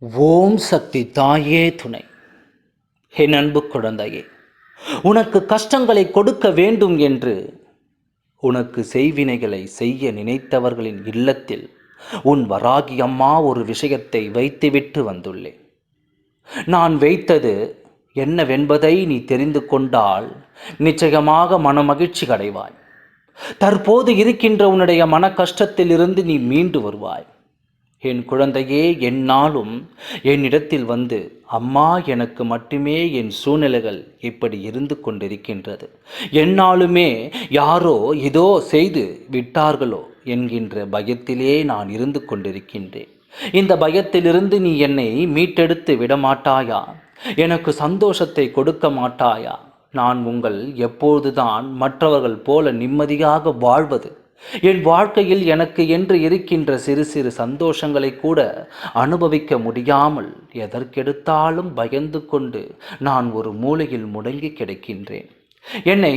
ஓம் சக்தி தாயே துணை. என் அன்பு குழந்தையே உனக்கு கஷ்டங்களை கொடுக்க வேண்டும் என்று உனக்கு செய்வினைகளை செய்ய நினைத்தவர்களின் இல்லத்தில் உன் வராகி அம்மா ஒரு விஷயத்தை வைத்துவிட்டு வந்துள்ளேன் நான் வைத்தது என்னவென்பதை நீ தெரிந்து கொண்டால் நிச்சயமாக மனமகிழ்ச்சி அடைவாய். தற்போது இருக்கின்ற உன்னுடைய மன கஷ்டத்திலிருந்து நீ மீண்டு வருவாய். என் குழந்தையே என்னாலும் என்னிடத்தில் வந்து அம்மா எனக்கு மட்டுமே என் சூழ்நிலைகள் இப்படி இருந்து கொண்டிருக்கின்றது. என்னாலுமே யாரோ இதோ செய்து விட்டார்களோ என்கின்ற பயத்திலே நான் இருந்து கொண்டிருக்கின்றேன். இந்த பயத்திலிருந்து நீ என்னை மீட்டெடுத்து விடமாட்டாயா? எனக்கு சந்தோஷத்தை கொடுக்க மாட்டாயா? நான் உங்கள் எப்போதுதான் மற்றவர்கள் போல நிம்மதியாக வாழ்வது என் வாழ்க்கையில் எனக்கு என்று இருக்கின்ற சிறு சிறு சந்தோஷங்களை கூட அனுபவிக்க முடியாமல் எதற்கெடுத்தாலும் பயந்து கொண்டு நான் ஒரு மூலையில் முடங்கி கிடக்கின்றேன். என்னை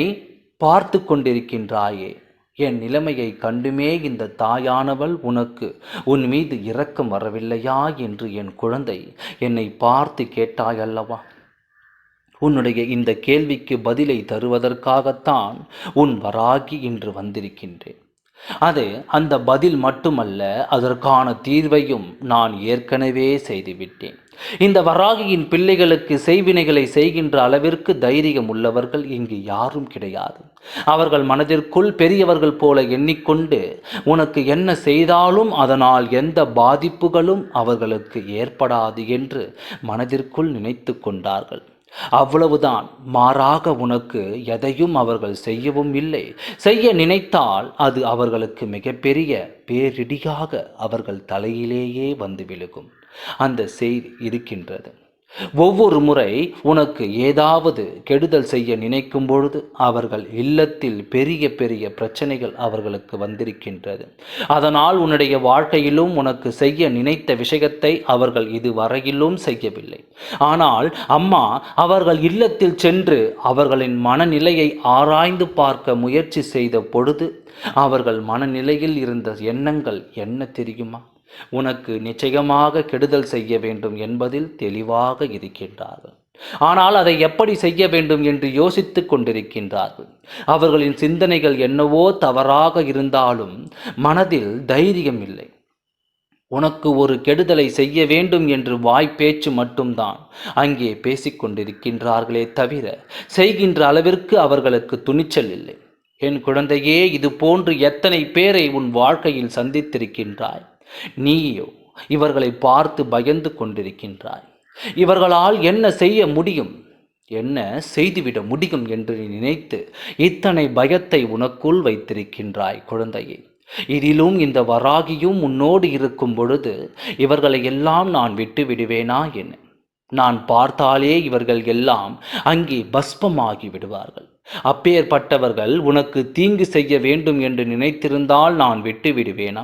பார்த்து கொண்டிருக்கின்றாயே என் நிலைமையை கண்டுமே இந்த தாயானவள் உனக்கு உன் மீது இரக்கம் வரவில்லையா என்று என் குழந்தை என்னை பார்த்து கேட்டாயல்லவா? உன்னுடைய இந்த கேள்விக்கு பதிலை தருவதற்காகத்தான் உன் வராகி இன்று வந்திருக்கின்றேன். அது அந்த பதில் மட்டுமல்ல அதற்கான தீர்வையும் நான் ஏற்கனவே செய்துவிட்டேன். இந்த வராகியின் பிள்ளைகளுக்கு செய்வினைகளை செய்கின்ற அளவிற்கு தைரியம் உள்ளவர்கள் இங்கு யாரும் கிடையாது. அவர்கள் மனதிற்குள் பெரியவர்கள் போல எண்ணிக்கொண்டு உனக்கு என்ன செய்தாலும் அதனால் எந்த பாதிப்புகளும் அவர்களுக்கு ஏற்படாது என்று மனதிற்குள் நினைத்து கொண்டார்கள். அவ்வளவுதான். மாறாக உனக்கு எதையும் அவர்கள் செய்யவும் இல்லை. செய்ய நினைத்தால் அது அவர்களுக்கு மிகப்பெரிய பேரிடியாக அவர்கள் தலையிலேயே வந்து விழுகும். அந்த செய்தி இருக்கின்றது. ஒவ்வொரு முறை உனக்கு ஏதாவது கெடுதல் செய்ய நினைக்கும் பொழுது அவர்கள் இல்லத்தில் பெரிய பெரிய பிரச்சனைகள் அவர்களுக்கு வந்திருக்கின்றது. அதனால் உன்னுடைய வாழ்க்கையிலும் உனக்கு செய்ய நினைத்த விஷயத்தை அவர்கள் இதுவரையிலும் செய்யவில்லை. ஆனால் அம்மா அவர்கள் இல்லத்தில் சென்று அவர்களின் மனநிலையை ஆராய்ந்து பார்க்க முயற்சி செய்த பொழுது அவர்கள் மனநிலையில் இருந்த எண்ணங்கள் என்ன தெரியுமா? உனக்கு நிச்சயமாக கெடுதல் செய்ய வேண்டும் என்பதில் தெளிவாக இருக்கின்றார்கள். ஆனால் அதை எப்படி செய்ய வேண்டும் என்று யோசித்துக் கொண்டிருக்கின்றார்கள். அவர்களின் சிந்தனைகள் என்னவோ தவறாக இருந்தாலும் மனதில் தைரியம் இல்லை. உனக்கு ஒரு கெடுதலை செய்ய வேண்டும் என்று வாய் பேச்சு மட்டும்தான் அங்கே பேசிக்கொண்டிருக்கின்றார்களே தவிர செய்கின்ற அளவிற்கு அவர்களுக்கு துணிச்சல் இல்லை. என் குழந்தையே இது போன்று எத்தனை பேரை உன் வாழ்க்கையில் சந்தித்திருக்கின்றாய்? நீயோ இவர்களை பார்த்து பயந்து கொண்டிருக்கின்றாய். இவர்களால் என்ன செய்ய முடியும்? என்ன செய்துவிட முடியும் என்று நீ நினைத்து இத்தனை பயத்தை உனக்குள் வைத்திருக்கின்றாய் குழந்தையை. இதிலும் இந்த வராகியும் உன்னோடு இருக்கும் பொழுது இவர்களை எல்லாம் நான் விட்டு விடுவேனா என்ன? நான் பார்த்தாலே இவர்கள் எல்லாம் அங்கே பஸ்பமாகி விடுவார்கள். அப்பேற்பட்டவர்கள் உனக்கு தீங்கு செய்ய வேண்டும் என்று நினைத்திருந்தால் நான் விட்டு விடுவேனா?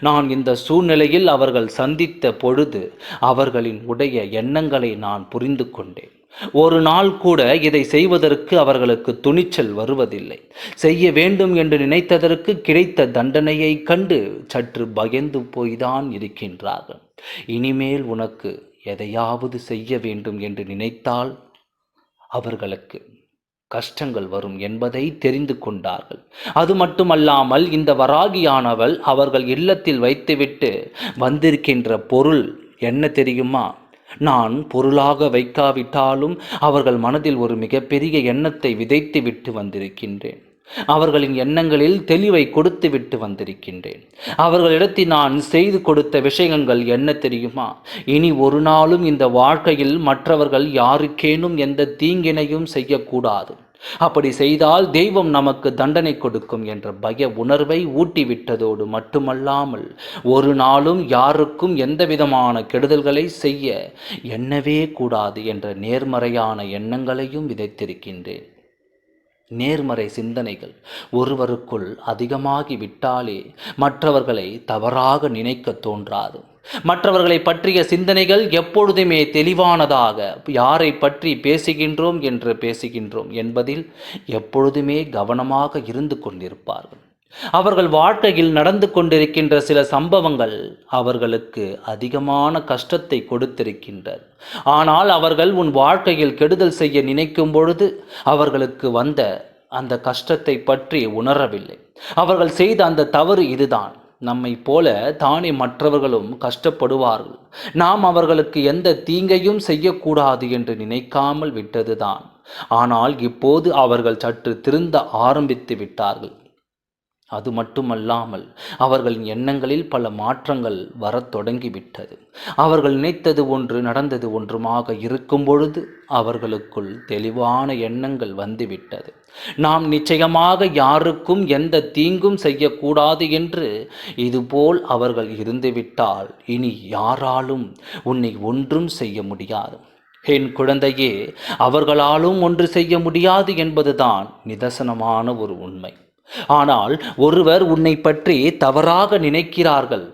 நான் இந்த சூழ்நிலையில் அவர்கள் சந்தித்த பொழுது அவர்களின் உடைய எண்ணங்களை நான் புரிந்து கொண்டேன். ஒரு நாள் கூட இதை செய்வதற்கு அவர்களுக்கு துணிச்சல் வருவதில்லை. செய்ய வேண்டும் என்று நினைத்ததற்கு கிடைத்த தண்டனையை கண்டு சற்று பயந்து போய்தான் இருக்கின்றார்கள். இனிமேல் உனக்கு எதையாவது செய்ய வேண்டும் என்று நினைத்தால் அவர்களுக்கு கஷ்டங்கள் வரும் என்பதை தெரிந்து கொண்டார்கள். அது மட்டுமல்லாமல் இந்த வராகியானவள் அவர்கள் இல்லத்தில் வைத்துவிட்டு வந்திருக்கின்ற பொருள் என்ன தெரியுமா? நான் பொருளாக வைக்காவிட்டாலும் அவர்கள் மனதில் ஒரு மிகப்பெரிய எண்ணத்தை விதைத்து விட்டு வந்திருக்கின்றேன். அவர்களின் எண்ணங்களில் தெளிவை கொடுத்து விட்டு வந்திருக்கின்றேன். அவர்களிடத்தில் நான் செய்து கொடுத்த விஷயங்கள் என்ன தெரியுமா? இனி ஒரு நாளும் இந்த வாழ்க்கையில் மற்றவர்கள் யாருக்கேனும் எந்த தீங்கினையும் செய்யக்கூடாது. அப்படி செய்தால் தெய்வம் நமக்கு தண்டனை கொடுக்கும் என்ற பய உணர்வை ஊட்டிவிட்டதோடு மட்டுமல்லாமல் ஒரு நாளும் யாருக்கும் எந்தவிதமான கெடுதல்களை செய்ய எண்ணவே கூடாது என்ற நேர்மறையான எண்ணங்களையும் விதைத்திருக்கின்றேன். நேர்மறை சிந்தனைகள் ஒருவருக்குள் அதிகமாகி விட்டாலே மற்றவர்களை தவறாக நினைக்க தோன்றாது. மற்றவர்களை பற்றிய சிந்தனைகள் எப்பொழுதுமே தெளிவானதாக யாரை பற்றி பேசுகின்றோம் என்று பேசுகின்றோம் என்பதில் எப்பொழுதுமே கவனமாக இருந்து கொண்டிருப்பார்கள். அவர்கள் வாழ்க்கையில் நடந்து கொண்டிருக்கின்ற சில சம்பவங்கள் அவர்களுக்கு அதிகமான கஷ்டத்தை கொடுத்திருக்கின்றது ஆனால் அவர்கள் உன் வாழ்க்கையில் கெடுதல் செய்ய நினைக்கும் பொழுது அவர்களுக்கு வந்த அந்த கஷ்டத்தை பற்றி உணரவில்லை. அவர்கள் செய்த அந்த தவறு இதுதான். நம்மை போல தானே மற்றவர்களும் கஷ்டப்படுவார்கள். நாம் அவர்களுக்கு எந்த தீங்கையும் செய்யக்கூடாது என்று நினைக்காமல் விட்டதுதான். ஆனால் இப்போது அவர்கள் சற்று திருந்த ஆரம்பித்து விட்டார்கள். அது மட்டுமல்லாமல் அவர்களின் எண்ணங்களில் பல மாற்றங்கள் வரத் தொடங்கிவிட்டது. அவர்கள் நினைத்தது ஒன்று நடந்தது ஒன்றுமாக இருக்கும் பொழுது அவர்களுக்குள் தெளிவான எண்ணங்கள் வந்துவிட்டது. நாம் நிச்சயமாக யாருக்கும் எந்த தீங்கும் செய்யக்கூடாது என்று இதுபோல் அவர்கள் இருந்துவிட்டால் இனி யாராலும் உன்னை ஒன்றும் செய்ய முடியாது. என் குழந்தையே அவர்களாலும் ஒன்று செய்ய முடியாது என்பதுதான் நிதர்சனமான ஒரு உண்மை. ஆனால் ஒருவர் உன்னை பற்றி தவறாக நினைக்கிறார்கள்.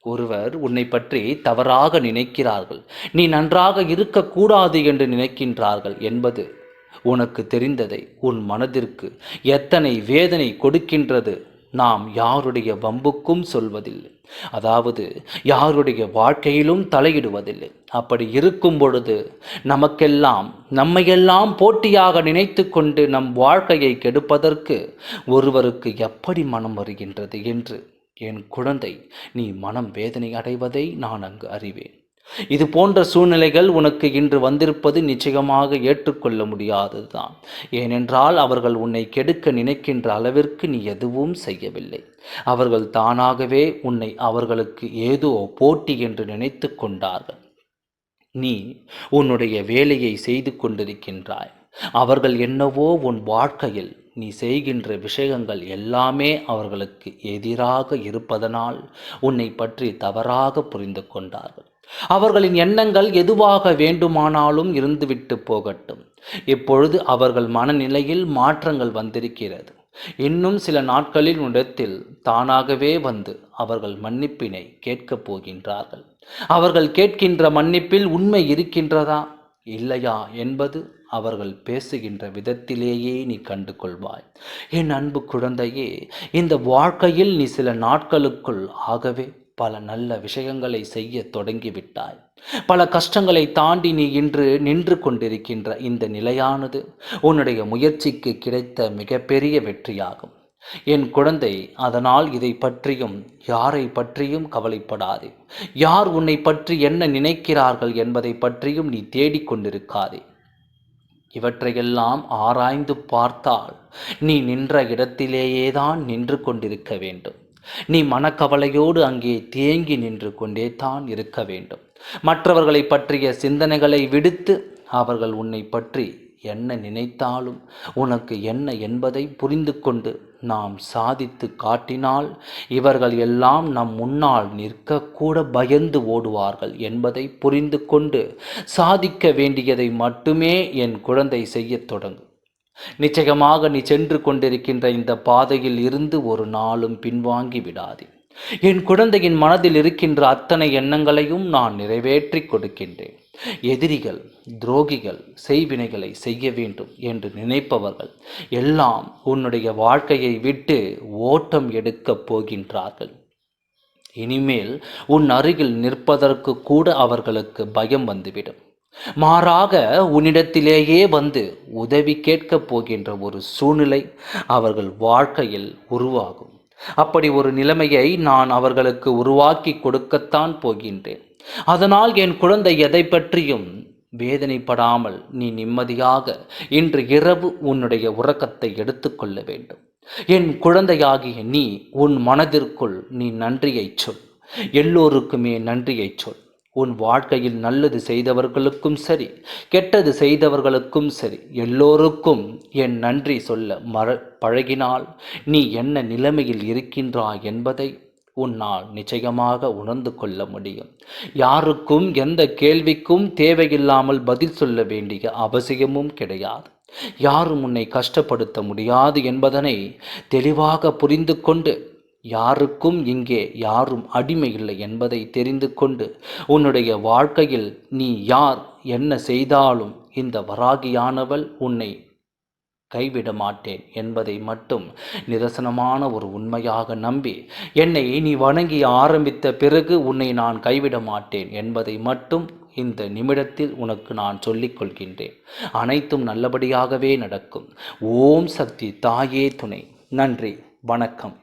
ஒருவர் உன்னை பற்றி தவறாக நினைக்கிறார்கள். நீ நன்றாக இருக்கக்கூடாது என்று நினைக்கின்றார்கள் என்பது உனக்கு தெரிந்ததை உன் மனதிற்கு எத்தனை வேதனை கொடுக்கின்றது. நாம் யாருடைய வம்புக்கும் சொல்வதில்லை. அதாவது யாருடைய வாழ்க்கையிலும் தலையிடுவதில்லை. அப்படி இருக்கும் பொழுது நமக்கெல்லாம் நம்மையெல்லாம் போட்டியாக நினைத்து கொண்டு நம் வாழ்க்கையை கெடுப்பதற்கு ஒருவருக்கு எப்படி மனம் வருகின்றது என்று என் குழந்தை நீ மனம் வேதனை அடைவதை நான் அங்கு அறிவேன். இது போன்ற சூழ்நிலைகள் உனக்கு இன்று வந்திருப்பது நிச்சயமாக ஏற்றுக்கொள்ள முடியாததுதான். ஏனென்றால் அவர்கள் உன்னை கெடுக்க நினைக்கின்ற அளவிற்கு நீ எதுவும் செய்யவில்லை. அவர்கள் தானாகவே உன்னை அவர்களுக்கு ஏதோ போட்டி என்று நினைத்து கொண்டார்கள். நீ உன்னுடைய வேலையை செய்து கொண்டிருக்கின்றாய். அவர்கள் என்னவோ உன் வாழ்க்கையில் நீ செய்கின்ற விஷயங்கள் எல்லாமே அவர்களுக்கு எதிராக இருப்பதனால் உன்னை பற்றி தவறாக புரிந்து கொண்டார்கள். அவர்களின் எண்ணங்கள் எதுவாக வேண்டுமானாலும் இருந்துவிட்டு போகட்டும். இப்பொழுது அவர்கள் மனநிலையில் மாற்றங்கள் வந்திருக்கிறது. இன்னும் சில நாட்களில் இடத்தில் தானாகவே வந்து அவர்கள் மன்னிப்பினை கேட்கப் போகின்றார்கள். அவர்கள் கேட்கின்ற மன்னிப்பில் உண்மை இருக்கின்றதா? இல்லையா என்பது அவர்கள் பேசுகின்ற விதத்திலேயே நீ கண்டு கொள்வாய் என் அன்பு குழந்தையே இந்த வாழ்க்கையில் நீ சில நாட்களுக்குள் ஆகவே பல நல்ல விஷயங்களை செய்ய தொடங்கிவிட்டாய். பல கஷ்டங்களை தாண்டி நீ இன்று நின்று கொண்டிருக்கின்ற இந்த நிலையானது உன்னுடைய முயற்சிக்கு கிடைத்த மிகப்பெரிய வெற்றியாகும். என் குழந்தை அதனால் இதை பற்றியும் யாரை பற்றியும் கவலைப்படாதே. யார் உன்னை பற்றி என்ன நினைக்கிறார்கள் என்பதை பற்றியும் நீ தேடிக்கொண்டிருக்காதே இவற்றையெல்லாம் ஆராய்ந்து பார்த்தால் நீ நின்ற இடத்திலேயே தான் நின்று கொண்டிருக்க வேண்டும். நீ மனக்கவலையோடு அங்கே தேங்கி நின்று கொண்டே தான் இருக்க வேண்டும். மற்றவர்களை பற்றிய சிந்தனைகளை விடுத்து அவர்கள் உன்னை பற்றி என்ன நினைத்தாலும் உனக்கு என்ன என்பதை புரிந்து கொண்டு நாம் சாதித்து காட்டினால் இவர்கள் எல்லாம் நம் முன்னால் நிற்கக்கூட பயந்து ஓடுவார்கள் என்பதை புரிந்து கொண்டு சாதிக்க வேண்டியதை மட்டுமே என் குழந்தை செய்யத் தொடங்கும். நிச்சயமாக நீ சென்று கொண்டிருக்கின்ற இந்த பாதையில் இருந்து ஒரு நாளும் பின்வாங்கி விடாதே. என் குழந்தையின் மனதில் இருக்கின்ற அத்தனை எண்ணங்களையும் நான் நிறைவேற்றி கொடுக்கின்றேன். எதிரிகள் துரோகிகள் செய்வினைகளை செய்ய வேண்டும் என்று நினைப்பவர்கள் எல்லாம் உன்னுடைய வாழ்க்கையை விட்டு ஓட்டம் எடுக்கப் போகின்றார்கள். இனிமேல் உன் அருகில் நிற்பதற்கு கூட அவர்களுக்கு பயம் வந்துவிடும். மாறாக உன்னிடத்திலேயே வந்து உதவி கேட்கப் போகின்ற ஒரு சூழ்நிலை அவர்கள் வாழ்க்கையில் உருவாகும். அப்படி ஒரு நிலைமையை நான் அவர்களுக்கு உருவாக்கி கொடுக்கத்தான் போகின்றேன். அதனால் என் குழந்தை எதை பற்றியும் வேதனைப்படாமல் நீ நிம்மதியாக இன்று இரவு உன்னுடைய உறக்கத்தை எடுத்துக்கொள்ள வேண்டும். என் குழந்தையாகிய நீ உன் மனதிற்குள் நீ நன்றியைச் சொல். எல்லோருக்குமே நன்றியைச் சொல். உன் வாழ்க்கையில் நல்லது செய்தவர்களுக்கும் சரி கெட்டது செய்தவர்களுக்கும் சரி எல்லோருக்கும் என் நன்றி சொல்ல மற பழகினால் நீ என்ன நிலைமையில் இருக்கின்றாய் என்பதை உன்னால் நிச்சயமாக உணர்ந்து கொள்ள முடியும். யாருக்கும் எந்த கேள்விக்கும் தேவையில்லாமல் பதில் சொல்ல வேண்டிய அவசியமும் கிடையாது. யாரும் உன்னை கஷ்டப்படுத்த முடியாது என்பதனை தெளிவாக புரிந்து கொண்டு யாருக்கும் இங்கே யாரும் அடிமை இல்லை என்பதை தெரிந்து கொண்டு உன்னுடைய வாழ்க்கையில் நீ யார்? என்ன செய்தாலும் இந்த வராகியானவள் உன்னை கைவிட மாட்டேன் என்பதை மட்டும் நிதர்சனமான ஒரு உண்மையாக நம்பி என்னை நீ வணங்கி ஆரம்பித்த பிறகு உன்னை நான் கைவிட மாட்டேன் என்பதை மட்டும் இந்த நிமிடத்தில் உனக்கு நான் சொல்லிக் கொள்கின்றேன். அனைத்தும் நல்லபடியாகவே நடக்கும். ஓம் சக்தி தாயே துணை. நன்றி. வணக்கம்.